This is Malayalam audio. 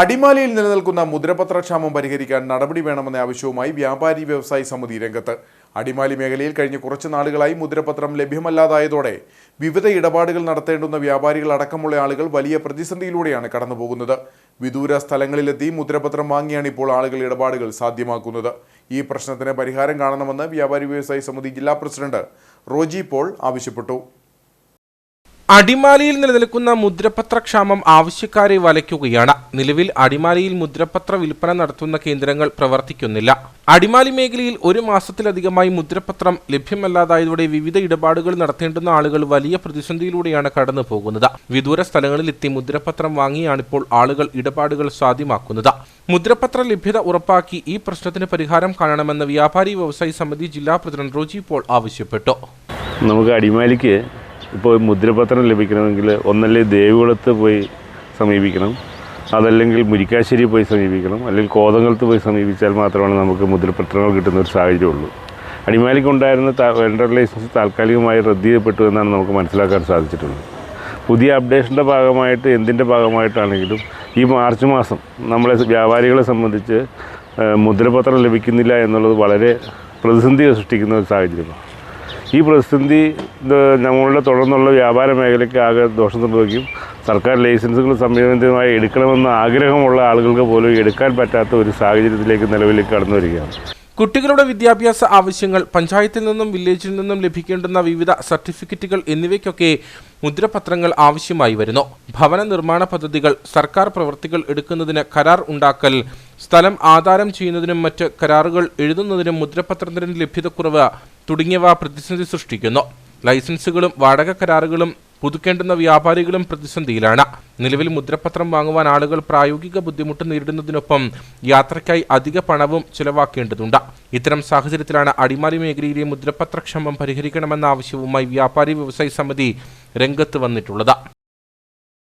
അടിമാലിയിൽ നിലനിൽക്കുന്ന മുദ്രപത്രക്ഷാമം പരിഹരിക്കാൻ നടപടി വേണമെന്ന ആവശ്യവുമായി വ്യാപാരി വ്യവസായി സമിതി രംഗത്ത്. അടിമാലി മേഖലയിൽ കഴിഞ്ഞ കുറച്ച് നാളുകളായി മുദ്രപത്രം ലഭ്യമല്ലാതായതോടെ വിവിധ ഇടപാടുകൾ നടത്തേണ്ടുന്ന വ്യാപാരികൾ അടക്കമുള്ള ആളുകൾ വലിയ പ്രതിസന്ധിയിലൂടെയാണ് കടന്നുപോകുന്നത്. വിദൂര സ്ഥലങ്ങളിലെത്തി മുദ്രപത്രം വാങ്ങിയാണ് ഇപ്പോൾ ആളുകൾ ഇടപാടുകൾ സാധ്യമാക്കുന്നത്. ഈ പ്രശ്നത്തിന് പരിഹാരം കാണണമെന്ന് വ്യാപാരി വ്യവസായി സമിതി ജില്ലാ പ്രസിഡന്റ് റോജി പോൾ ആവശ്യപ്പെട്ടു. അടിമാലിയിൽ നിലനിൽക്കുന്ന മുദ്രപത്രക്ഷാമം ആവശ്യക്കാരെ വലയ്ക്കുകയാണ്. നിലവിൽ അടിമാലിയിൽ മുദ്രപത്ര വിൽപ്പന നടത്തുന്ന കേന്ദ്രങ്ങൾ പ്രവർത്തിക്കുന്നില്ല. അടിമാലി മേഖലയിൽ ഒരു മാസത്തിലധികമായി മുദ്രപത്രം ലഭ്യമല്ലാതായതോടെ വിവിധ ഇടപാടുകൾ നടത്തേണ്ടുന്ന ആളുകൾ വലിയ പ്രതിസന്ധിയിലൂടെയാണ് കടന്നു പോകുന്നത് വിദൂര സ്ഥലങ്ങളിലെത്തി മുദ്രപത്രം വാങ്ങിയാണിപ്പോൾ ആളുകൾ ഇടപാടുകൾ സാധ്യമാക്കുന്നത്. മുദ്രപത്ര ലഭ്യത ഉറപ്പാക്കി ഈ പ്രശ്നത്തിന് പരിഹാരം കാണണമെന്ന് വ്യാപാരി വ്യവസായി സമിതി ജില്ലാ പ്രസിഡന്റ് റോജി പോൾ ആവശ്യപ്പെട്ടു. നമുക്ക് അടിമാലിക്ക് ഇപ്പോൾ മുദ്രപത്രം ലഭിക്കണമെങ്കിൽ ഒന്നല്ലേ ദേവികുളത്ത് പോയി സമീപിക്കണം അതല്ലെങ്കിൽ മുരിക്കാശ്ശേരി പോയി സമീപിക്കണം അല്ലെങ്കിൽ കോതങ്കലത്ത് പോയി സമീപിച്ചാൽ മാത്രമാണ് നമുക്ക് മുദ്രപത്രങ്ങൾ കിട്ടുന്ന ഒരു സാഹചര്യമുള്ളൂ. അടിമാലിക്കുണ്ടായിരുന്ന വെണ്ടർ ലൈസൻസ് താൽക്കാലികമായി റദ്ദ് ചെയ്യപ്പെട്ടു എന്നാണ് നമുക്ക് മനസ്സിലാക്കാൻ സാധിച്ചിട്ടുള്ളത്. പുതിയ അപ്ഡേഷന്റെ ഭാഗമായിട്ട് എന്തിന്റെ ഭാഗമായിട്ടാണെങ്കിലും ഈ മാർച്ച് മാസം നമ്മളെ വ്യാപാരികളെ സംബന്ധിച്ച് മുദ്രപത്രം ലഭിക്കുന്നില്ല എന്നുള്ളത് വളരെ പ്രതിസന്ധി സൃഷ്ടിക്കുന്ന ഒരു സാഹചര്യമാണ്. ഈ പ്രതിസന്ധി ഞങ്ങളുടെ തുടർന്നുള്ള വ്യാപാര മേഖലയ്ക്ക് ആകെ ദോഷം സംഭവിക്കും. സർക്കാർ ലൈസൻസുകൾ സംയോജിതമായി എടുക്കണമെന്ന ആഗ്രഹമുള്ള ആളുകൾക്ക് പോലും എടുക്കാൻ പറ്റാത്ത ഒരു സാഹചര്യത്തിലേക്ക് നിലവിലേക്ക് കടന്നു വരികയാണ് കുട്ടികളുടെ വിദ്യാഭ്യാസ ആവശ്യങ്ങൾ പഞ്ചായത്തിൽ നിന്നും വില്ലേജിൽ നിന്നും ലഭിക്കേണ്ടുന്ന വിവിധ സർട്ടിഫിക്കറ്റുകൾ എന്നിവയ്ക്കൊക്കെ മുദ്രപത്രങ്ങൾ ആവശ്യമായി വരുന്നു. ഭവന നിർമ്മാണ പദ്ധതികൾ സർക്കാർ പ്രവൃത്തികൾ എടുക്കുന്നതിന് കരാർ ഉണ്ടാക്കൽ സ്ഥലം ആധാരം ചെയ്യുന്നതിനും മറ്റ് കരാറുകൾ എഴുതുന്നതിനും മുദ്രപത്രത്തിന് ലഭ്യതക്കുറവ് തുടങ്ങിയവ പ്രതിസന്ധി സൃഷ്ടിക്കുന്നു. ലൈസൻസുകളും വാടക കരാറുകളും പുതുക്കേണ്ടുന്ന വ്യാപാരികളും പ്രതിസന്ധിയിലാണ്. നിലവിൽ മുദ്രപത്രം വാങ്ങുവാൻ ആളുകൾ പ്രായോഗിക ബുദ്ധിമുട്ട് നേരിടുന്നതിനൊപ്പം യാത്രയ്ക്കായി അധിക പണവും ചിലവാക്കേണ്ടതുണ്ട്. ഇത്തരം സാഹചര്യത്തിലാണ് അടിമാലി മേഖലയിലെ മുദ്രപത്രക്ഷമം പരിഹരിക്കണമെന്ന ആവശ്യവുമായി വ്യാപാരി വ്യവസായി സമിതി രംഗത്ത് വന്നിട്ടുള്ളത്.